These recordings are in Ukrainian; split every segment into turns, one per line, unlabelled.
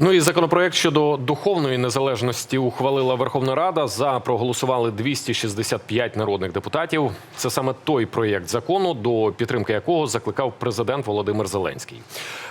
Ну і законопроект щодо духовної незалежності ухвалила Верховна Рада. За проголосували 265 народних депутатів. Це саме той проєкт закону, до підтримки якого закликав президент Володимир Зеленський.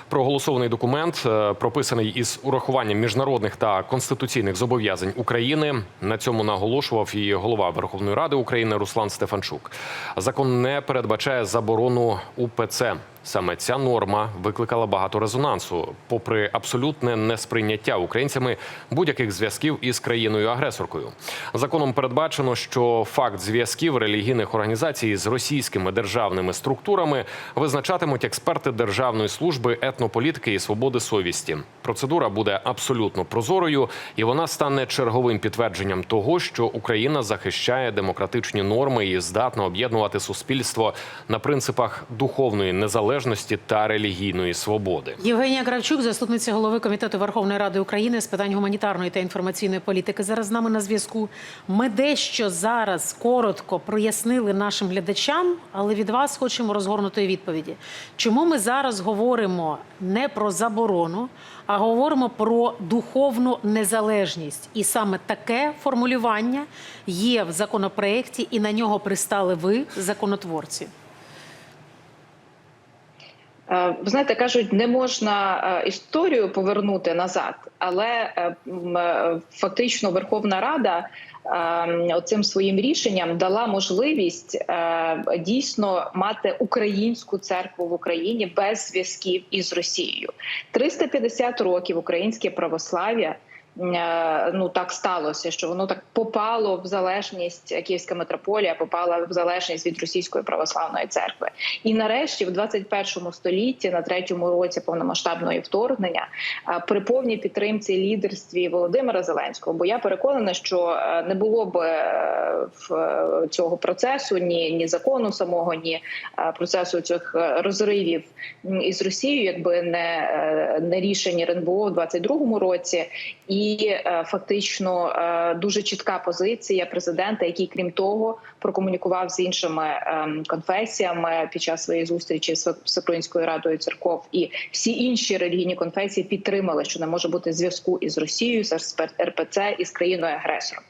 Проголосований документ е, прописаний із урахуванням міжнародних та конституційних зобов'язань України. На цьому наголошував і голова Верховної Ради України Руслан Стефанчук. Закон не передбачає заборону УПЦ. Саме ця норма викликала багато резонансу, попри абсолютне несприйняття українцями будь-яких зв'язків із країною-агресоркою. Законом передбачено, що факт зв'язків релігійних організацій з російськими державними структурами визначатимуть експерти Державної служби етнополітики і свободи совісті. Процедура буде абсолютно прозорою, і вона стане черговим підтвердженням того, що Україна захищає демократичні норми і здатна об'єднувати суспільство на принципах духовної незалежності та релігійної свободи.
Євгенія Кравчук, заступниця голови комітету Верховної Ради України з питань гуманітарної та інформаційної політики, зараз з нами на зв'язку. Ми дещо зараз коротко прояснили нашим глядачам, але від вас хочемо розгорнутої відповіді. Чому ми зараз говоримо не про заборону, а говоримо про духовну незалежність? І саме таке формулювання є в законопроекті, і на нього пристали ви, законотворці.
Е, Ви знаєте, кажуть, не можна е, історію повернути назад, але е, фактично Верховна Рада цим оцим своїм рішенням дала можливість дійсно мати українську церкву в Україні без зв'язків із Росією. 350 років українське православ'я. Е, Ну так сталося, що воно так попало в залежність Київська митрополія, попала в залежність від російської православної церкви. І нарешті, в 21 столітті, на третьому році повномасштабної вторгнення, е, при повній підтримці лідерстві Володимира Зеленського, бо я переконана, що е, не було б в цього процесу ні, ні закону самого, ні процесу цих розривів із Росією, якби не, не рішення РНБО в 22-му році, і е, фактично е, дуже чітка позиція президента, який крім того прокомунікував з іншими ем, конфесіями під час своєї зустрічі з Всеукраїнською радою церков, і всі інші релігійні конфесії підтримали, що не може бути зв'язку із Росією, з РПЦ і з країною агресором.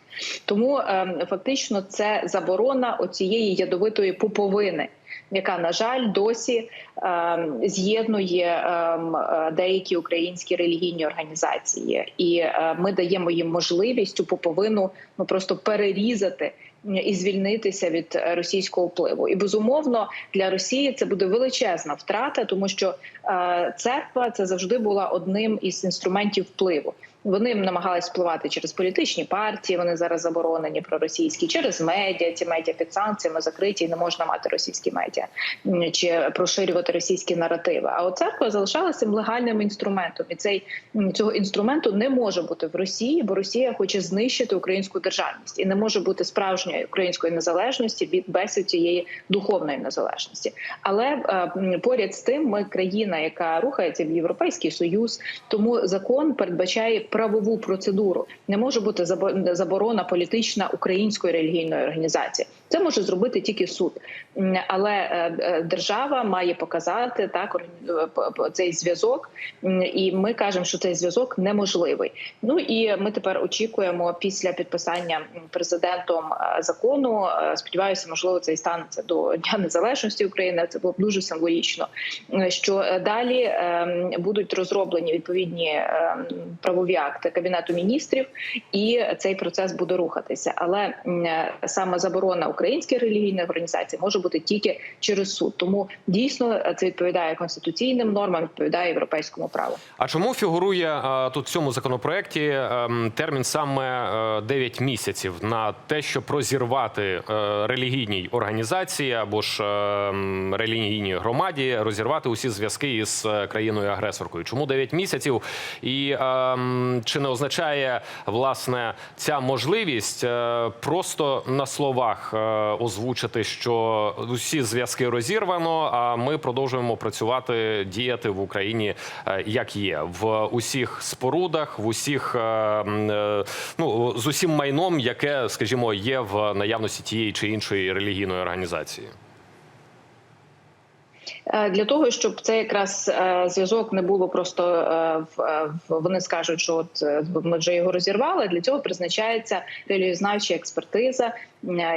Тому ем, фактично це заборона оцієї ядовитої пуповини. Яка на жаль досі ем, з'єднує ем, деякі українські релігійні організації, і е, ми даємо їм можливість цю поповину ну просто перерізати і звільнитися від російського впливу. І безумовно для Росії це буде величезна втрата, тому що е, церква це завжди була одним із інструментів впливу. Вони намагались впливати через політичні партії. Вони зараз заборонені проросійські, через медіа. Ці медіа під санкціями закриті, і не можна мати російські медіа чи проширювати російські наративи. А от церква залишалася легальним інструментом, і цей цього інструменту не може бути в Росії, бо Росія хоче знищити українську державність і не може бути справжньої української незалежності від без цієї духовної незалежності. Але е, поряд з тим, ми країна, яка рухається в Європейський Союз, тому закон передбачає правову процедуру. Не може бути забо- заборона політична української релігійної організації. Це може зробити тільки суд, але е, е, держава має показати так е, цей зв'язок, і ми кажемо, що цей зв'язок неможливий. Ну і ми тепер очікуємо після підписання президентом закону. Сподіваюся, можливо, це і станеться до Дня Незалежності України. Це було б дуже символічно. Що далі будуть розроблені відповідні правові акти кабінету міністрів, і цей процес буде рухатися. Але саме заборона українських релігійних організацій може бути тільки через суд. Тому дійсно е, це відповідає конституційним нормам, відповідає європейському праву.
А чому фігурує е, тут в цьому законопроекті е, термін саме е, 9 місяців на те, щоб розірвати е, релігійній організації або ж е, релігійній громаді, розірвати усі зв'язки із е, країною агресоркою? Чому 9 місяців? І е, чи не означає власне ця можливість е, просто на словах е, озвучити, що усі зв'язки розірвано, а ми продовжуємо працювати, діяти в Україні е, як є в усіх спорудах, в усіх е, е, ну з усім майном, яке, скажімо, є в наявності тієї чи іншої релігійної організації.
Е, Для того щоб це якраз е, зв'язок не було просто е, вони скажуть, що от ми вже його розірвали. Для цього призначається реалізнавча експертиза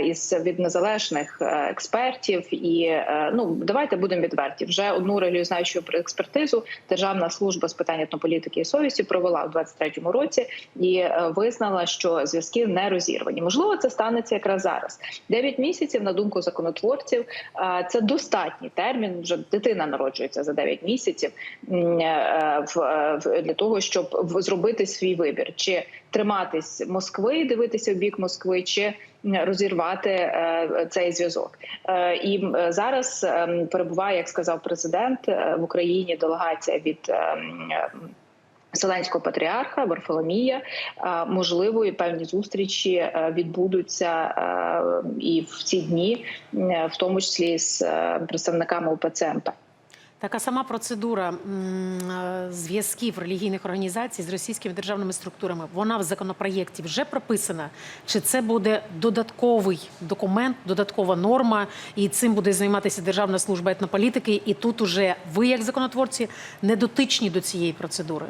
із від незалежних експертів. І ну давайте будемо відверті. Вже одну реалізнавчу експертизу Державна служба з питань етнополітики і совісті провела в 23-му році і визнала, що зв'язки не розірвані. Можливо, це станеться якраз зараз. Дев'ять місяців, на думку законотворців, це достатній термін. Вже дитина народжується за 9 місяців е, е, для того, щоб зробити свій вибір, чи триматись Москви, дивитися в бік Москви, чи розірвати е, цей зв'язок. І зараз е, перебуває, як сказав президент, в Україні делегація від. Вселенського патріарха Варфоломія Е, можливо, і певні зустрічі е, відбудуться е, і в ці дні, в тому числі з представниками УПЦ.
Така сама процедура зв'язків релігійних організацій з російськими державними структурами. Вона в законопроєкті вже прописана. Чи це буде додатковий документ, додаткова норма, і цим буде займатися Державна служба етнополітики? І тут уже ви, як законотворці, не дотичні до цієї процедури.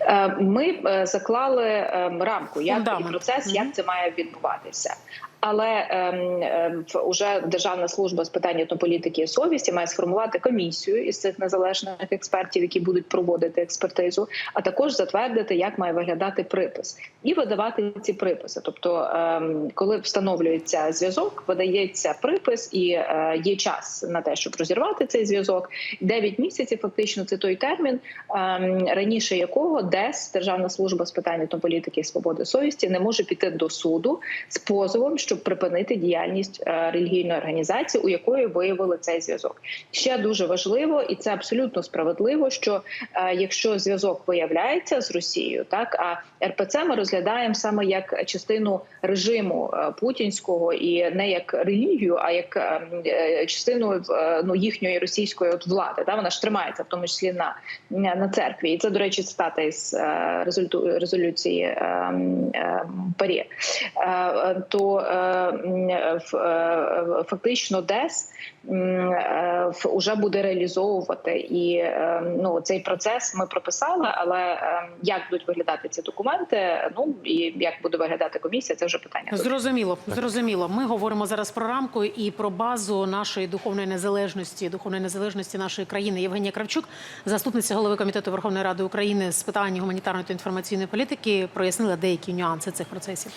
Е, Ми е, заклали е, рамку, як і процес, як це має відбуватися. Але ем, ем, в- Державна служба з питань етнополітики і совісті має сформувати комісію із цих незалежних експертів, які будуть проводити експертизу, а також затвердити, як має виглядати припис, і видавати ці приписи. Тобто, ем, коли встановлюється зв'язок, видається припис і е, є час на те, щоб розірвати цей зв'язок. 9 місяців фактично це той термін, ем, раніше якого ДЕС, Державна служба з питань етнополітики і свободи совісті, не може піти до суду з позовом, щоб припинити діяльність е, релігійної організації, у якої виявили цей зв'язок. Ще дуже важливо, і це абсолютно справедливо, що е, якщо зв'язок виявляється з Росією, так а РПЦ ми розглядаємо саме як частину режиму е, путінського і не як релігію, а як е, е, частину ну їхньої російської от влади. Да, вона ж тримається в тому числі на, на церкві, і це до речі, цитата із резолюції е, е, ПАРЄ. Е, е, То фактично ДЕС м, е, ф- уже буде реалізовувати і е, ну цей процес ми прописали. Але е, як будуть виглядати ці документи? Ну і як буде виглядати комісія, це вже питання.
Зрозуміло, зрозуміло. Ми говоримо зараз про рамку і про базу нашої духовної незалежності, духовної незалежності нашої країни. Євгенія Кравчук, заступниця голови комітету Верховної Ради України з питань гуманітарної та інформаційної політики, прояснила деякі нюанси цих процесів.